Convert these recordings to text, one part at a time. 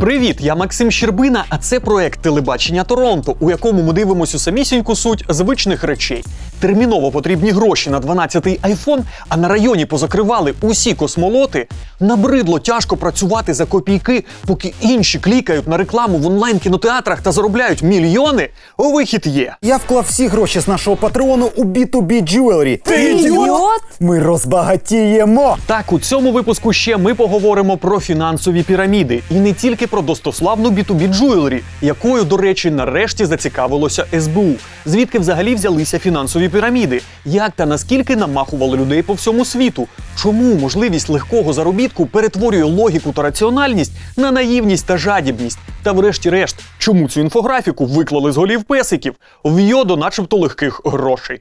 Привіт, я Максим Щербина, а це проект телебачення Торонто, у якому ми дивимося самісіньку суть звичних речей. Терміново потрібні гроші на 12-й айфон, а на районі позакривали усі космолоти. Набридло тяжко працювати за копійки, поки інші клікають на рекламу в онлайн кінотеатрах та заробляють мільйони. У вихід є. Я вклав всі гроші з нашого патреону у B2B Jewelry. Ти ідіот? Ми розбагатіємо! Так, у цьому випуску ще ми поговоримо про фінансові піраміди і не тільки про достославну B2B Jewelry, якою, до речі, нарешті зацікавилося СБУ. Звідки взагалі взялися фінансові піраміди? Як та наскільки намахували людей по всьому світу? Чому можливість легкого заробітку перетворює логіку та раціональність на наївність та жадібність? Та врешті-решт, чому цю інфографіку виклали з голів песиків в йоду, начебто легких грошей?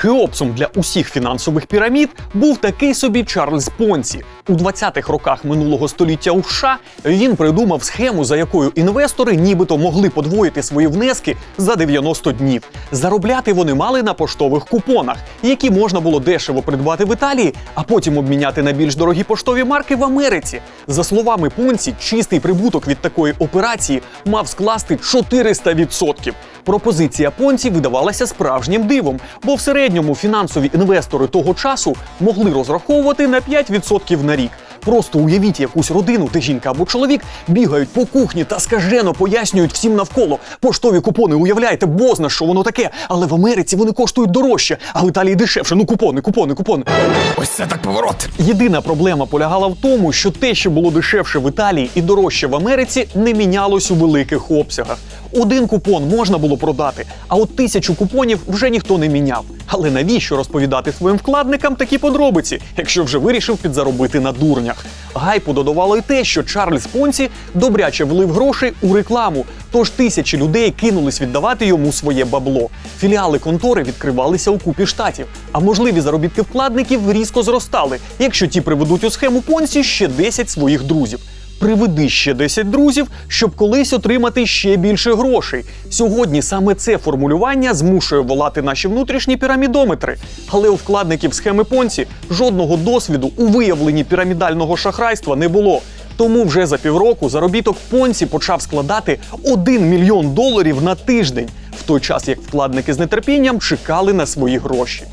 Хеопсом для усіх фінансових пірамід був такий собі Чарльз Понсі. У 20-х роках минулого століття у США він придумав схему, за якою інвестори нібито могли подвоїти свої внески за 90 днів. Заробляти вони мали на поштових купонах, які можна було дешево придбати в Італії, а потім обміняти на більш дорогі поштові марки в Америці. За словами Понці, чистий прибуток від такої операції мав скласти 400%. Пропозиція Понці видавалася справжнім дивом, бо в середньому фінансові інвестори того часу могли розраховувати на 5% на рік. Просто уявіть якусь родину, де жінка або чоловік бігають по кухні та скажено пояснюють всім навколо. Поштові купони, уявляєте, бозна, що воно таке. Але в Америці вони коштують дорожче, а в Італії дешевше. Ну купони, купони, купони. Ось це так поворот! Єдина проблема полягала в тому, що те, що було дешевше в Італії і дорожче в Америці, не мінялось у великих обсягах. Один купон можна було продати, а от тисячу купонів вже ніхто не міняв. Але навіщо розповідати своїм вкладникам такі подробиці, якщо вже вирішив підзаробити на дурнях? Гайпу додавало й те, що Чарльз Понсі добряче влив грошей у рекламу, тож тисячі людей кинулись віддавати йому своє бабло. Філіали контори відкривалися у купі штатів, а можливі заробітки вкладників різко зростали, якщо ті приведуть у схему Понсі ще 10 своїх друзів. Приведи ще 10 друзів, щоб колись отримати ще більше грошей. Сьогодні саме це формулювання змушує волати наші внутрішні пірамідометри. Але у вкладників схеми Понці жодного досвіду у виявленні пірамідального шахрайства не було. Тому вже за півроку заробіток Понці почав складати 1 мільйон доларів на тиждень, в той час як вкладники з нетерпінням чекали на свої гроші.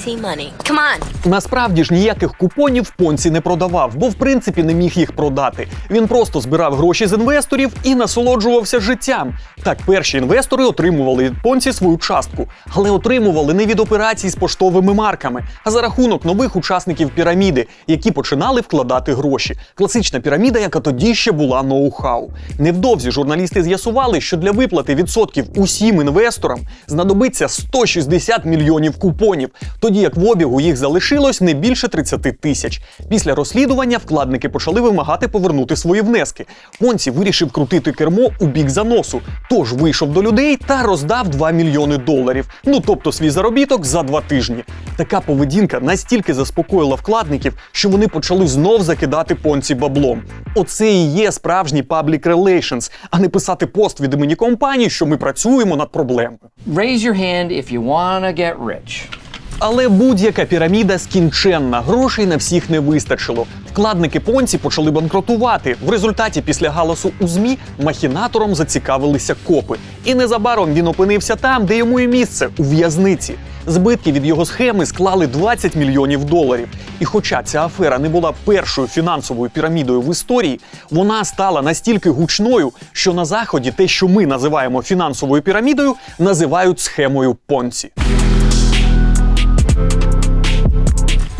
Easy money. Come on. Насправді ж ніяких купонів Понці не продавав, бо в принципі не міг їх продати. Він просто збирав гроші з інвесторів і насолоджувався життям. Так, перші інвестори отримували від Понці свою частку, але отримували не від операцій з поштовими марками, а за рахунок нових учасників піраміди, які починали вкладати гроші. Класична піраміда, яка тоді ще була ноу-хау. Невдовзі журналісти з'ясували, що для виплати відсотків усім інвесторам знадобиться 160 мільйонів купонів, тоді як в обігу їх залишилось не більше 30 тисяч. Після розслідування вкладники почали вимагати повернути свої внески. Понці вирішив крутити кермо у бік заносу, тож вийшов до людей та роздав 2 мільйони доларів. Ну тобто свій заробіток за два тижні. Така поведінка настільки заспокоїла вкладників, що вони почали знов закидати понці баблом. Оце і є справжній public relations, а не писати пост від імені компанії, що ми працюємо над проблемою. Raise your hand if you wanna get rich. Але будь-яка піраміда скінченна, грошей на всіх не вистачило. Вкладники понці почали банкротувати. В результаті, після галасу у змі, махінатором зацікавилися копи. І незабаром він опинився там, де йому і місце у в'язниці. Збитки від його схеми склали 20 мільйонів доларів. І хоча ця афера не була першою фінансовою пірамідою в історії, вона стала настільки гучною, що на заході те, що ми називаємо фінансовою пірамідою, називають схемою понці.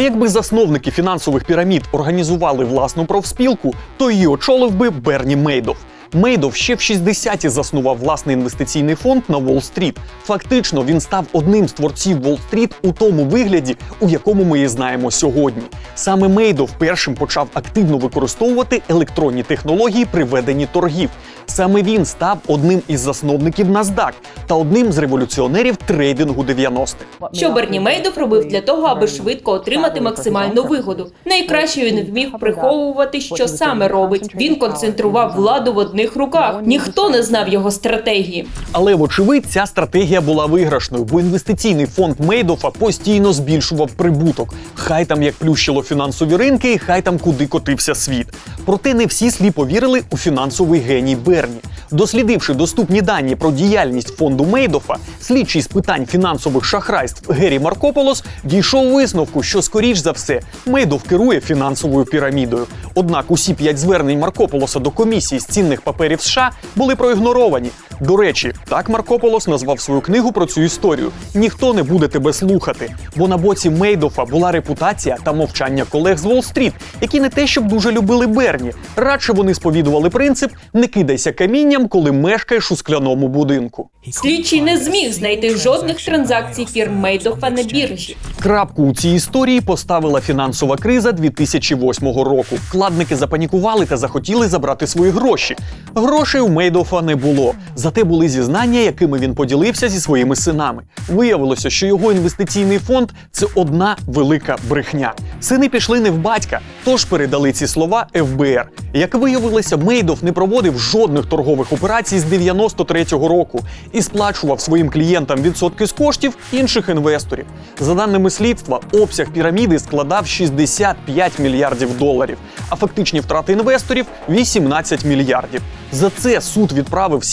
Якби засновники фінансових пірамід організували власну профспілку, то її очолив би Берні Мейдов. Мейдов ще в 60-ті заснував власний інвестиційний фонд на Уолл-стріт. Фактично, він став одним з творців Уолл-стріт у тому вигляді, у якому ми її знаємо сьогодні. Саме Мейдов першим почав активно використовувати електронні технології при веденні торгів. Саме він став одним із засновників NASDAQ та одним з революціонерів трейдингу 90-х. Що Берні Мейдов робив для того, аби швидко отримати максимальну вигоду. Найкраще він вмів приховувати, що саме робить. Він концентрував владу в одних одних руках. Ніхто не знав його стратегії. Але вочевидь, ця стратегія була виграшною, бо інвестиційний фонд Мейдофа постійно збільшував прибуток. Хай там як плющило фінансові ринки, і хай там куди котився світ. Проте не всі сліпо вірили у фінансовий геній Берні. Дослідивши доступні дані про діяльність фонду Мейдофа, слідчий з питань фінансових шахрайств Геррі Маркополос дійшов висновку, що скоріш за все Мейдов керує фінансовою пірамідою. Однак усі п'ять звернень Маркополоса до комісії з цінних паперів США були проігноровані. До речі, так Маркополос назвав свою книгу про цю історію. Ніхто не буде тебе слухати, бо на боці Мейдофа була репутація та мовчання колег з Уолл-стріт, які не те, щоб дуже любили Берні. Радше вони сповідували принцип не кидайся камінням, коли мешкаєш у скляному будинку. Слідчий не зміг знайти жодних транзакцій фірм Мейдофа на біржі. Крапку у цій історії поставила фінансова криза 2008 року. Вкладники запанікували та захотіли забрати свої гроші. Грошей у Мейдофа не було. Зате були зізнання, якими він поділився зі своїми синами. Виявилося, що його інвестиційний фонд це одна велика брехня. Сини пішли не в батька, тож передали ці слова ФБР. Як виявилося, Мейдов не проводив жодних торгових операцій з 93-го року і сплачував своїм клієнтам відсотки з коштів інших інвесторів. За даними слідства, обсяг піраміди складав 65 мільярдів доларів, а фактичні втрати інвесторів 18 мільярдів. За це суд відправив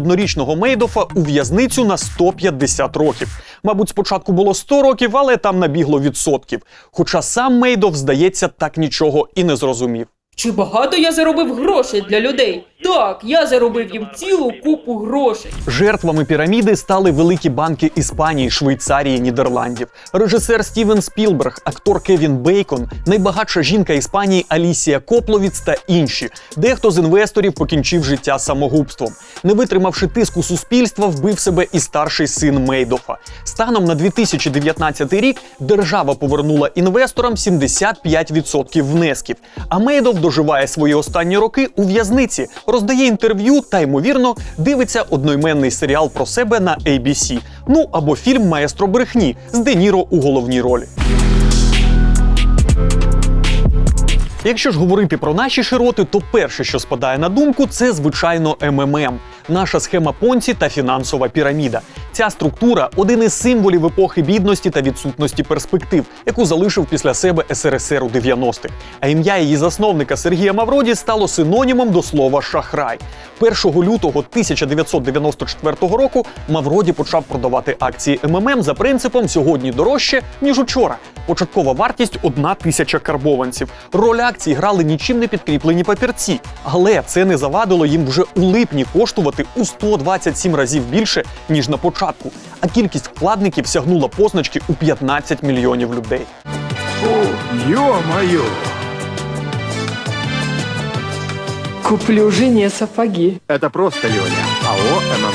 71-річного Мейдофа у в'язницю на 150 років. Мабуть, спочатку було 100 років, але там набігло відсотків. Хоча сам Мейдов, здається, так нічого і не зрозумів. Чи багато я заробив грошей для людей? Так, я заробив їм цілу купу грошей. Жертвами піраміди стали великі банки Іспанії, Швейцарії, Нідерландів. Режисер Стівен Спілберг, актор Кевін Бейкон, найбагатша жінка Іспанії Алісія Копловіц та інші. Дехто з інвесторів покінчив життя самогубством. Не витримавши тиску суспільства, вбив себе і старший син Мейдофа. Станом на 2019 рік держава повернула інвесторам 75% внесків. А Мейдов доживає свої останні роки у в'язниці, роздає інтерв'ю та ймовірно дивиться одноіменний серіал про себе на ABC. Ну або фільм Маестро брехні з Де Ніро у головній ролі. Якщо ж говорити про наші широти, то перше, що спадає на думку, це звичайно МММ. Наша схема понці та фінансова піраміда. Ця структура один із символів епохи бідності та відсутності перспектив, яку залишив після себе СРСР у 90-х. А ім'я її засновника Сергія Мавроді стало синонімом до слова шахрай. 1 лютого 1994 року Мавроді почав продавати акції МММ за принципом сьогодні дорожче ніж учора. Початкова вартість одна тисяча карбованців. Роль акцій грали нічим не підкріплені папірці, але це не завадило їм вже у липні коштувати у 127 разів більше ніж на початку. А кількість вкладників сягнула позначки у 15 мільйонів людей. Ё-моё! Куплю жене сапоги. Это просто, Леня, АО ММС.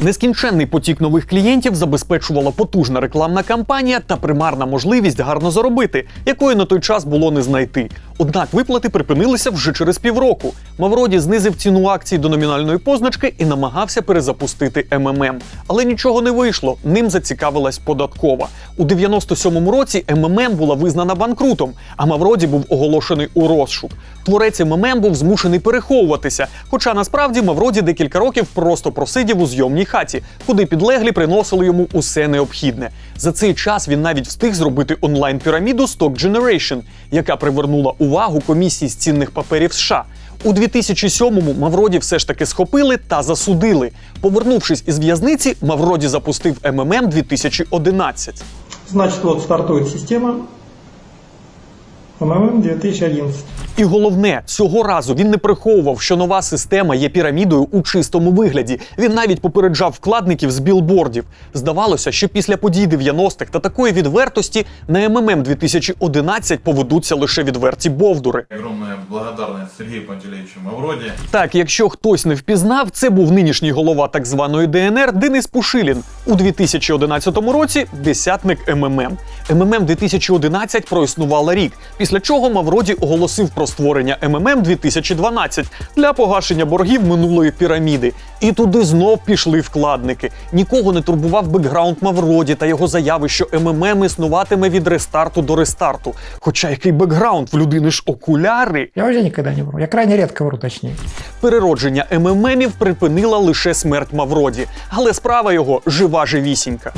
Нескінченний потік нових клієнтів забезпечувала потужна рекламна кампанія та примарна можливість гарно заробити, якої на той час було не знайти. Однак виплати припинилися вже через півроку. Мавроді знизив ціну акцій до номінальної позначки і намагався перезапустити МММ. Але нічого не вийшло. Ним зацікавилась податкова. У 97-му році МММ була визнана банкрутом, а Мавроді був оголошений у розшук. Творець МММ був змушений переховуватися. Хоча насправді Мавроді декілька років просто просидів у зйомній хаті, куди підлеглі приносили йому усе необхідне. За цей час він навіть встиг зробити онлайн-піраміду Stock Generation, яка привернула увагу комісії з цінних паперів США. У 2007-му Мавроді все ж таки схопили та засудили. Повернувшись із в'язниці, Мавроді запустив МММ 2011. Значит, вот стартует система МММ 2011. І головне, цього разу він не приховував, що нова система є пірамідою у чистому вигляді. Він навіть попереджав вкладників з білбордів. Здавалося, що після подій 90-х та такої відвертості на МММ 2011 поведуться лише відверті бовдури. Огромная благодарность Сергею Пантелеевичу Мавроди. Так, якщо хтось не впізнав, це був нинішній голова так званої ДНР Денис Пушилін. У 2011 році десятник МММ. МММ 2011 проіснувала рік. Після чого Мавроді оголосив про створення МММ 2012 для погашення боргів минулої піраміди. І туди знов пішли вкладники. Нікого не турбував бекграунд Мавроді та його заяви, що МММ існуватиме від рестарту до рестарту. Хоча який бекграунд в людини ж окуляри. Я вообще никогда не вру. Я крайне редко вру, точнее. Переродження МММів припинила лише смерть Мавроді, але справа його жива живісінька.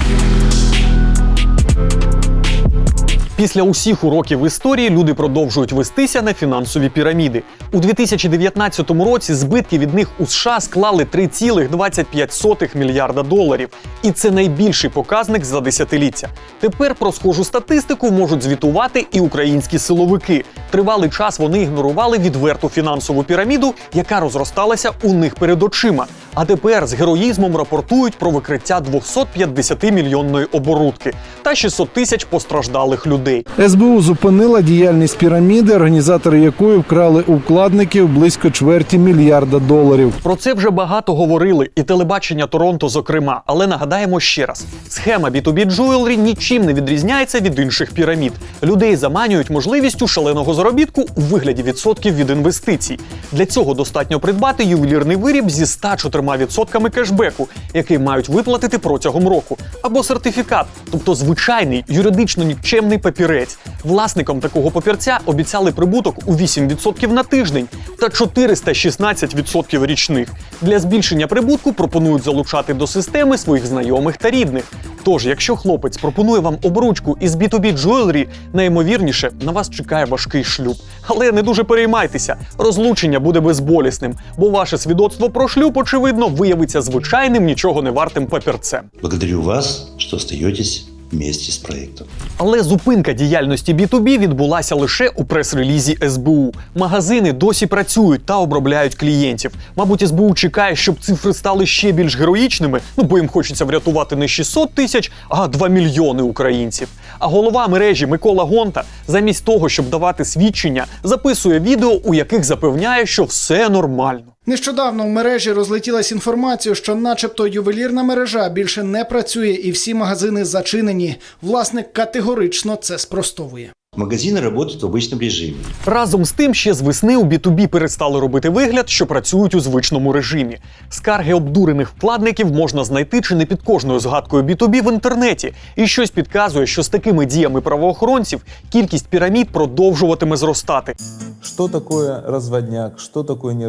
Після усіх уроків історії люди продовжують вестися на фінансові піраміди. У 2019 році збитки від них у США склали 3,25 мільярда доларів. І це найбільший показник за десятиліття. Тепер про схожу статистику можуть звітувати і українські силовики. Тривалий час вони ігнорували відверту фінансову піраміду, яка розросталася у них перед очима. А тепер з героїзмом рапортують про викриття 250 мільйонної оборудки та 600 тисяч постраждалих людей. СБУ зупинила діяльність піраміди, організатори якої вкрали у вкладників близько чверті мільярда доларів. Про це вже багато говорили, і телебачення Торонто, зокрема. Але нагадаємо ще раз: схема B2B Jewelry нічим не відрізняється від інших пірамід. Людей заманюють можливістю шаленого заробітку у вигляді відсотків від інвестицій. Для цього достатньо придбати ювелірний виріб зі 104% кешбеку, який мають виплатити протягом року, або сертифікат, тобто звичайний юридично нікчемний папірець. Власникам такого папірця обіцяли прибуток у 8% на тиждень та 416% річних. Для збільшення прибутку пропонують залучати до системи своїх знайомих та рідних. Тож, якщо хлопець пропонує вам обручку із B2B Jewelry, найімовірніше на вас чекає важкий шлюб. Але не дуже переймайтеся, розлучення буде безболісним, бо ваше свідоцтво про шлюб, очевидно, виявиться звичайним нічого не вартим папірцем. Благодарю вас, что остаетесь вместе с проектом. Але зупинка діяльності B2B відбулася лише у прес-релізі СБУ. Магазини досі працюють та обробляють клієнтів. Мабуть, СБУ чекає, щоб цифри стали ще більш героїчними, ну бо їм хочеться врятувати не 600 тисяч, а 2 мільйони українців. А голова мережі Микола Гонта, замість того, щоб давати свідчення, записує відео, у яких запевняє, що все нормально. Нещодавно в мережі розлетілась інформація, що, начебто, ювелірна мережа більше не працює і всі магазини зачинені. Власник категорично це спростовує. Магазины работают в обычном режиме. Разом з тим, ще з весни у B2B перестали робити вигляд, що працюють у звичному режимі. Скарги обдурених вкладників можна знайти чи не під кожною згадкою B2B в інтернеті. І щось підказує, що з такими діями правоохоронців кількість пірамід продовжуватиме зростати. Что такое разводняк, что такое не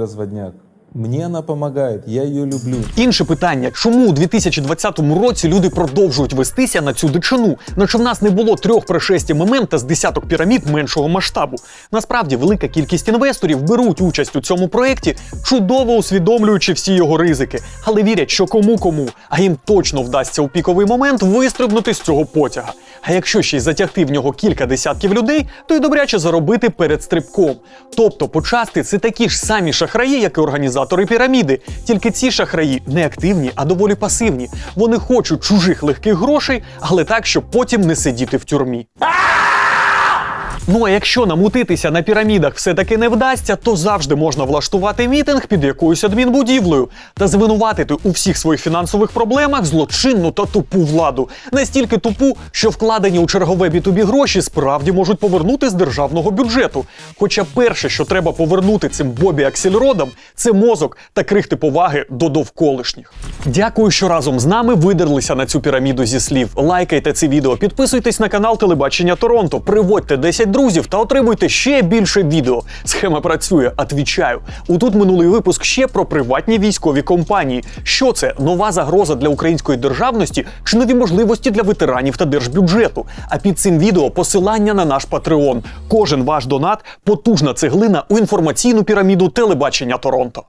разводняк. Мне она помогает, я ее люблю. Інше питання: чому у 2020 році люди продовжують вестися на цю дичину, наче в нас не було трьох пришестя МММ та з десяток пірамід меншого масштабу? Насправді, велика кількість інвесторів беруть участь у цьому проєкті, чудово усвідомлюючи всі його ризики, але вірять, що кому кому, а їм точно вдасться у піковий момент вистрибнути з цього потяга. А якщо ще й затягти в нього кілька десятків людей, то й добряче заробити перед стрибком. Тобто, почасти це такі ж самі шахраї, як і організатори піраміди. Тільки ці шахраї не активні, а доволі пасивні. Вони хочуть чужих легких грошей, але так, щоб потім не сидіти в тюрмі. Ну а якщо намутитися на пірамідах все-таки не вдасться, то завжди можна влаштувати мітинг під якоюсь адмінбудівлею та звинуватити у всіх своїх фінансових проблемах злочинну та тупу владу. Настільки тупу, що вкладені у чергове B2B гроші справді можуть повернути з державного бюджету. Хоча перше, що треба повернути цим Бобі Аксельродам, це мозок та крихти поваги до довколишніх. Дякую, що разом з нами видерлися на цю піраміду зі слів. Лайкайте це відео, підписуйтесь на канал Телебачення Торонто, приводьте 10 друзів та отримуйте ще більше відео. Схема працює, отвічаю. Утут минулий випуск ще про приватні військові компанії. Що це нова загроза для української державності чи нові можливості для ветеранів та держбюджету? А під цим відео посилання на наш Патреон. Кожен ваш донат потужна цеглина у інформаційну піраміду телебачення Торонто.